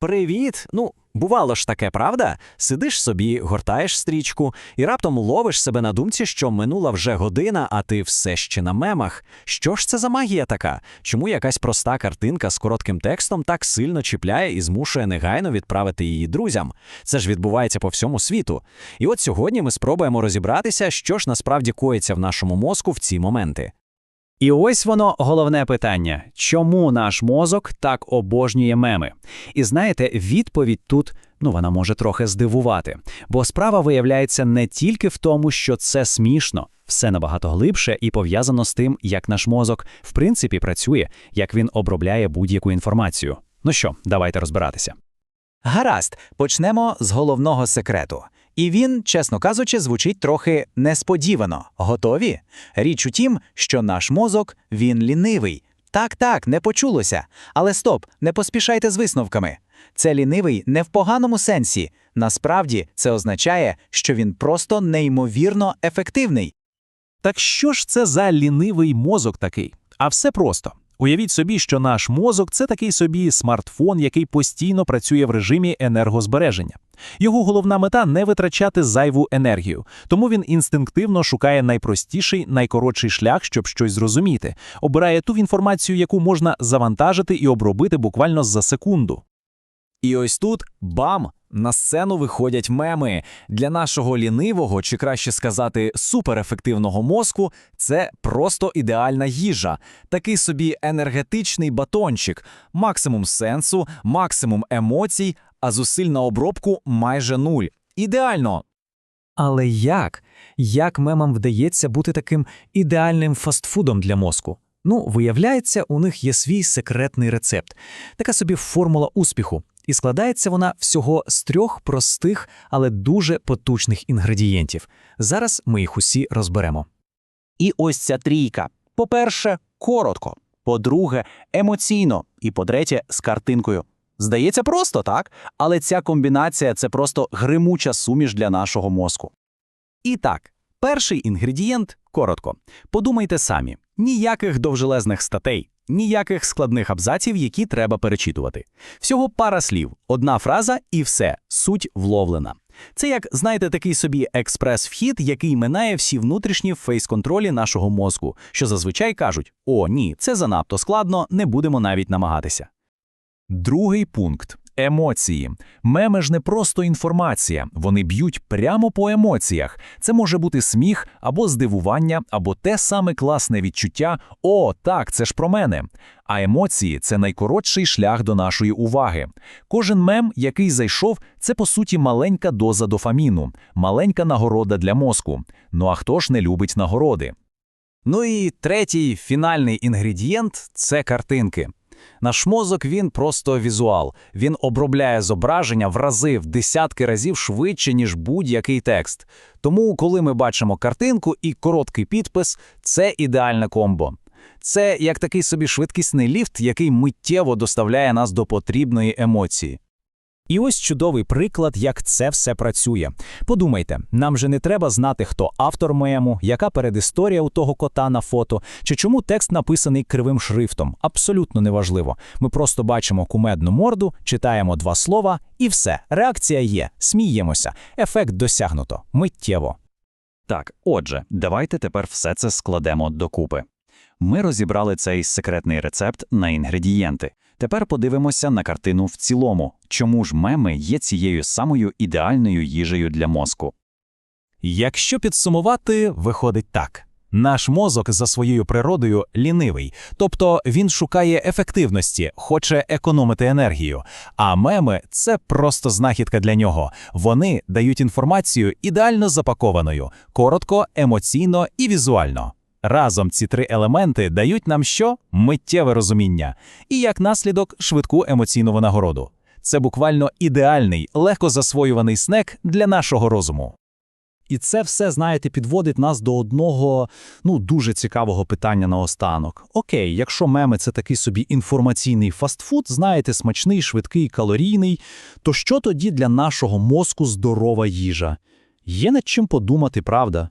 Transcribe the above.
Привіт! Ну, бувало ж таке, правда? Сидиш собі, гортаєш стрічку і раптом ловиш себе на думці, що минула вже година, а ти все ще на мемах. Що ж це за магія така? Чому якась проста картинка з коротким текстом так сильно чіпляє і змушує негайно відправити її друзям? Це ж відбувається по всьому світу. І от сьогодні ми спробуємо розібратися, що ж насправді коїться в нашому мозку в ці моменти. І ось воно головне питання: чому наш мозок так обожнює меми? І знаєте, відповідь тут ну вона може трохи здивувати, бо справа виявляється не тільки в тому, що це смішно, все набагато глибше і пов'язано з тим, як наш мозок в принципі працює, як він обробляє будь-яку інформацію. Ну що, давайте розбиратися. Гаразд, почнемо з головного секрету. І він, чесно кажучи, звучить трохи несподівано. Готові? Річ у тім, що наш мозок він лінивий. Так, так, не почулося. Але стоп, не поспішайте з висновками. Це лінивий не в поганому сенсі. Насправді це означає, що він просто неймовірно ефективний. Так що ж це за лінивий мозок такий? А все просто. Уявіть собі, що наш мозок це такий собі смартфон, який постійно працює в режимі енергозбереження. Його головна мета не витрачати зайву енергію, тому він інстинктивно шукає найпростіший, найкоротший шлях, щоб щось зрозуміти, обирає ту інформацію, яку можна завантажити і обробити буквально за секунду. І ось тут бам! На сцену виходять меми. Для нашого лінивого, чи краще сказати, суперефективного мозку, це просто ідеальна їжа, такий собі енергетичний батончик, максимум сенсу, максимум емоцій, а зусиль на обробку майже нуль. Ідеально! Але як? Як мемам вдається бути таким ідеальним фастфудом для мозку? Ну, виявляється, у них є свій секретний рецепт, така собі формула успіху. І складається вона всього з трьох простих, але дуже потужних інгредієнтів. Зараз ми їх усі розберемо. І ось ця трійка. По-перше, коротко. По-друге, емоційно. І по-третє, з картинкою. Здається, просто так, але ця комбінація це просто гримуча суміш для нашого мозку. І так, перший інгредієнт коротко. Подумайте самі: ніяких довжелезних статей, ніяких складних абзаців, які треба перечитувати. Всього пара слів, одна фраза і все, суть вловлена. Це як, знаєте, такий собі експрес-вхід, який минає всі внутрішні фейс-контролі нашого мозку, що зазвичай кажуть: о, ні, це занадто складно, не будемо навіть намагатися. Другий пункт емоції. Меми ж не просто інформація, вони б'ють прямо по емоціях. Це може бути сміх або здивування, або те саме класне відчуття О, так, це ж про мене. А емоції це найкоротший шлях до нашої уваги. Кожен мем, який зайшов, це по суті маленька доза дофаміну, маленька нагорода для мозку. Ну а хто ж не любить нагороди? Ну і третій фінальний інгредієнт це картинки. Наш мозок він просто візуал. Він обробляє зображення в рази, в десятки разів швидше, ніж будь-який текст. Тому, коли ми бачимо картинку і короткий підпис, це ідеальне комбо. Це як такий собі швидкісний ліфт, який миттєво доставляє нас до потрібної емоції. І ось чудовий приклад, як це все працює. Подумайте, нам же не треба знати, хто автор мему, яка передісторія у того кота на фото, чи чому текст написаний кривим шрифтом. Абсолютно неважливо. Ми просто бачимо кумедну морду, читаємо два слова, і все. Реакція є, сміємося, ефект досягнуто, миттєво. Так, отже, давайте тепер все це складемо докупи. Ми розібрали цей секретний рецепт на інгредієнти. Тепер подивимося на картину в цілому, чому ж меми є цією самою ідеальною їжею для мозку. Якщо підсумувати, виходить так. Наш мозок за своєю природою лінивий, тобто він шукає ефективності, хоче економити енергію. А меми це просто знахідка для нього. Вони дають інформацію ідеально запакованою, коротко, емоційно і візуально. Разом ці три елементи дають нам що миттєве розуміння, і як наслідок швидку емоційну винагороду. Це буквально ідеальний, легко засвоюваний снек для нашого розуму. І це все, знаєте, підводить нас до одного ну дуже цікавого питання наостанок. Окей, якщо меми це такий собі інформаційний фастфуд, знаєте, смачний, швидкий, калорійний, то що тоді для нашого мозку здорова їжа? Є над чим подумати, правда?